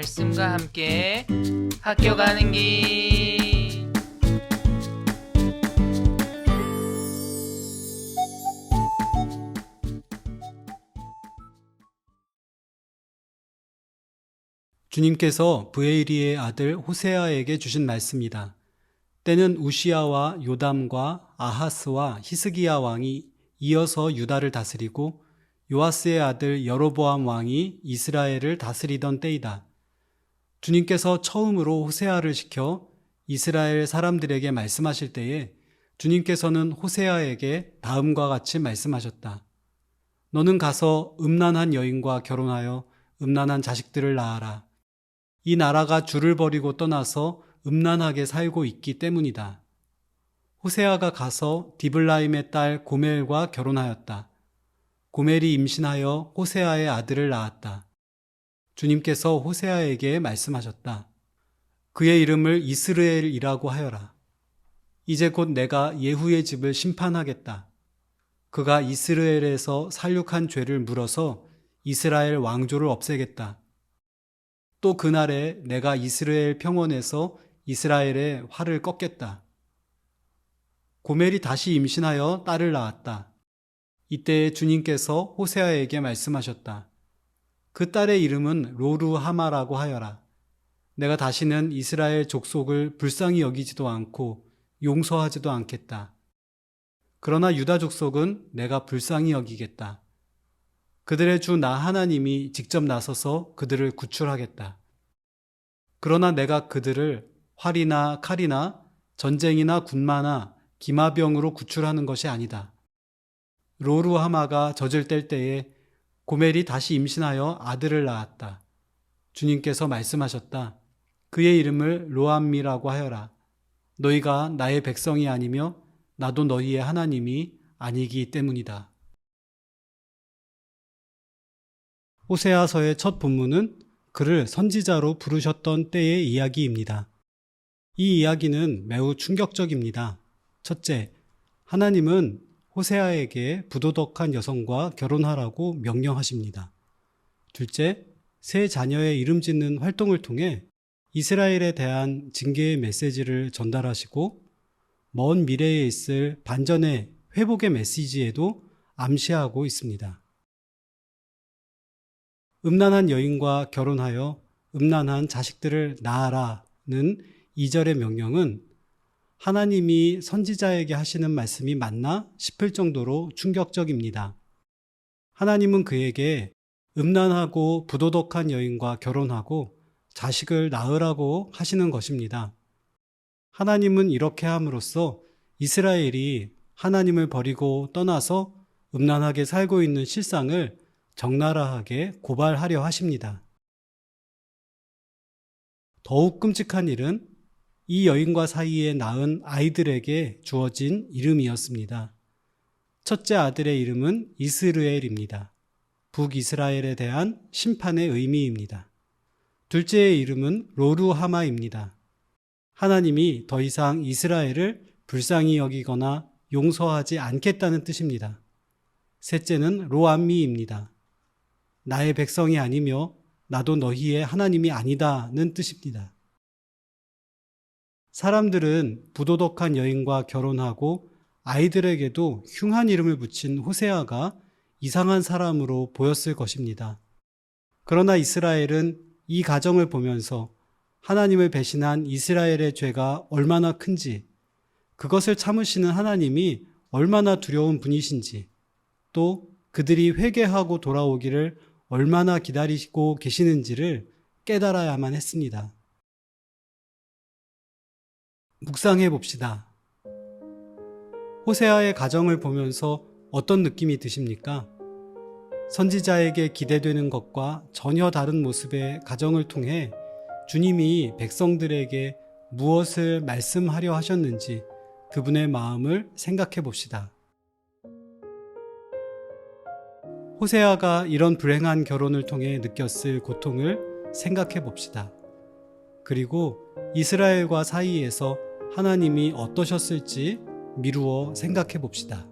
말씀과 함께 학교 가는 길. 주님께서 브에이리의 아들 호세아에게 주신 말씀이다. 때는 우시아와 요담과 아하스와 히스기야 왕이 이어서 유다를 다스리고 요아스의 아들 여로보암 왕이 이스라엘을 다스리던 때이다. 주님께서 처음으로 호세아를 시켜 이스라엘 사람들에게 말씀하실 때에 주님께서는 호세아에게 다음과 같이 말씀하셨다. 너는 가서 음란한 여인과 결혼하여 음란한 자식들을 낳아라. 이 나라가 주를 버리고 떠나서 음란하게 살고 있기 때문이다. 호세아가 가서 디블라임의 딸 고멜과 결혼하였다. 고멜이 임신하여 호세아의 아들을 낳았다. 주님께서 호세아에게 말씀하셨다. 그의 이름을 이스르엘이라고 하여라. 이제 곧 내가 예후의 집을 심판하겠다. 그가 이스라엘에서 살육한 죄를 물어서 이스라엘 왕조를 없애겠다. 또 그날에 내가 이스라엘 평원에서 이스라엘의 활을 꺾겠다. 고멜이 다시 임신하여 딸을 낳았다. 이때 주님께서 호세아에게 말씀하셨다. 그 딸의 이름은 로루하마라고 하여라. 내가 다시는 이스라엘 족속을 불쌍히 여기지도 않고 용서하지도 않겠다. 그러나 유다 족속은 내가 불쌍히 여기겠다. 그들의 주 나 하나님이 직접 나서서 그들을 구출하겠다. 그러나 내가 그들을 활이나 칼이나 전쟁이나 군마나 기마병으로 구출하는 것이 아니다. 로루하마가 젖을 뗄 때에 고멜이 다시 임신하여 아들을 낳았다. 주님께서 말씀하셨다. 그의 이름을 로암미라고 하여라. 너희가 나의 백성이 아니며 나도 너희의 하나님이 아니기 때문이다. 호세아서의 첫 본문은 그를 선지자로 부르셨던 때의 이야기입니다. 이 이야기는 매우 충격적입니다. 첫째, 하나님은 호세아에게 부도덕한 여성과 결혼하라고 명령하십니다. 둘째, 새 자녀의 이름 짓는 활동을 통해 이스라엘에 대한 징계의 메시지를 전달하시고 먼 미래에 있을 반전의 회복의 메시지에도 암시하고 있습니다. 음란한 여인과 결혼하여 음란한 자식들을 낳아라는 2절의 명령은 하나님이 선지자에게 하시는 말씀이 맞나 싶을 정도로 충격적입니다. 하나님은 그에게 음란하고 부도덕한 여인과 결혼하고 자식을 낳으라고 하시는 것입니다. 하나님은 이렇게 함으로써 이스라엘이 하나님을 버리고 떠나서 음란하게 살고 있는 실상을 적나라하게 고발하려 하십니다. 더욱 끔찍한 일은 이 여인과 사이에 낳은 아이들에게 주어진 이름이었습니다. 첫째 아들의 이름은 이스르엘입니다. 북이스라엘에 대한 심판의 의미입니다. 둘째의 이름은 로루하마입니다. 하나님이 더 이상 이스라엘을 불쌍히 여기거나 용서하지 않겠다는 뜻입니다. 셋째는 로암미입니다. 나의 백성이 아니며 나도 너희의 하나님이 아니다는 뜻입니다. 사람들은 부도덕한 여인과 결혼하고 아이들에게도 흉한 이름을 붙인 호세아가 이상한 사람으로 보였을 것입니다. 그러나 이스라엘은 이 가정을 보면서 하나님을 배신한 이스라엘의 죄가 얼마나 큰지, 그것을 참으시는 하나님이 얼마나 두려운 분이신지, 또 그들이 회개하고 돌아오기를 얼마나 기다리고 계시는지를 깨달아야만 했습니다. 묵상해 봅시다. 호세아의 가정을 보면서 어떤 느낌이 드십니까? 선지자에게 기대되는 것과 전혀 다른 모습의 가정을 통해 주님이 백성들에게 무엇을 말씀하려 하셨는지 그분의 마음을 생각해 봅시다. 호세아가 이런 불행한 결혼을 통해 느꼈을 고통을 생각해 봅시다. 그리고 이스라엘과 사이에서 하나님이 어떠셨을지 미루어 생각해 봅시다.